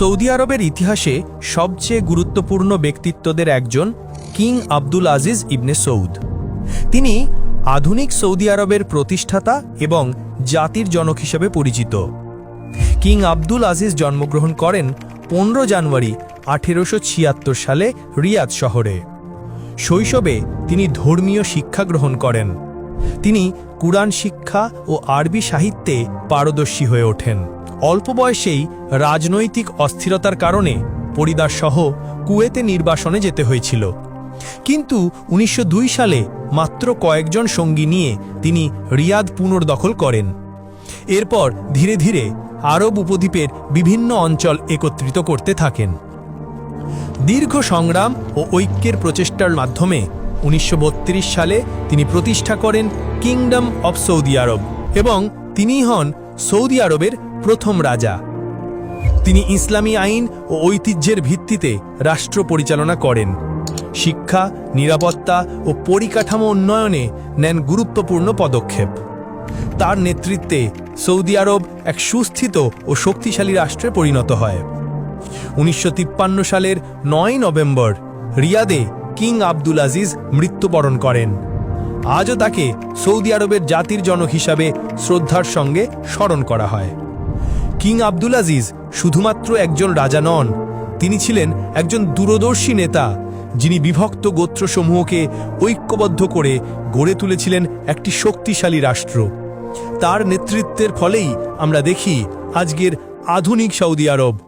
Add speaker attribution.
Speaker 1: Saudi আরবের ইতিহাসে সবচেয়ে গুরুত্বপূর্ণ ব্যক্তিত্বদের একজন king Abdul Aziz ibn Saud. তিনি আধুনিক সৌদি আরবের প্রতিষ্ঠাতা এবং জাতির জনক হিসেবে পরিচিত। কিং আব্দুল আজিজ জন্মগ্রহণ করেন পনেরো জানুয়ারি আঠেরোশো ছিয়াত্তর সালে রিয়াদ শহরে। শৈশবে তিনি ধর্মীয় শিক্ষা গ্রহণ করেন। তিনি কুরআন শিক্ষা ও আরবি সাহিত্যে পারদর্শী হয়ে ওঠেন। অল্প বয়সেই রাজনৈতিক অস্থিরতার কারণে পরিবারসহ কুয়েতে নির্বাসনে যেতে হয়েছিল। কিন্তু উনিশশো দুই সালে মাত্র কয়েকজন সঙ্গী নিয়ে তিনি রিয়াদ পুনর্দখল করেন। এরপর ধীরে ধীরে আরব উপদ্বীপের বিভিন্ন অঞ্চল একত্রিত করতে থাকেন। দীর্ঘ সংগ্রাম ও ঐক্যের প্রচেষ্টার মাধ্যমে উনিশশো বত্রিশ সালে তিনি প্রতিষ্ঠা করেন কিংডম অব সৌদি আরব এবং তিনিই হন সৌদি আরবের প্রথম রাজা। তিনি ইসলামী আইন ও ঐতিহ্যের ভিত্তিতে রাষ্ট্র পরিচালনা করেন। শিক্ষা, নিরাপত্তা ও পরিকাঠামো উন্নয়নে নেন গুরুত্বপূর্ণ পদক্ষেপ। তার নেতৃত্বে সৌদি আরব এক সুস্থিত ও শক্তিশালী রাষ্ট্রে পরিণত হয়। উনিশশো তিপ্পান্ন সালের নয় নভেম্বর রিয়াদে কিং আব্দুল আজিজ মৃত্যুবরণ করেন। আজও তাকে সৌদি আরবের জাতির জনক হিসাবে শ্রদ্ধার সঙ্গে স্মরণ করা হয়। কিং আব্দুল আজিজ শুধুমাত্র একজন রাজা নন, তিনি ছিলেন একজন দূরদর্শী নেতা, যিনি বিভক্ত গোত্রসমূহকে ঐক্যবদ্ধ করে গড়ে তুলেছিলেন একটি শক্তিশালী রাষ্ট্র। তার নেতৃত্বের ফলেই আমরা দেখি আজকের আধুনিক সৌদি আরব।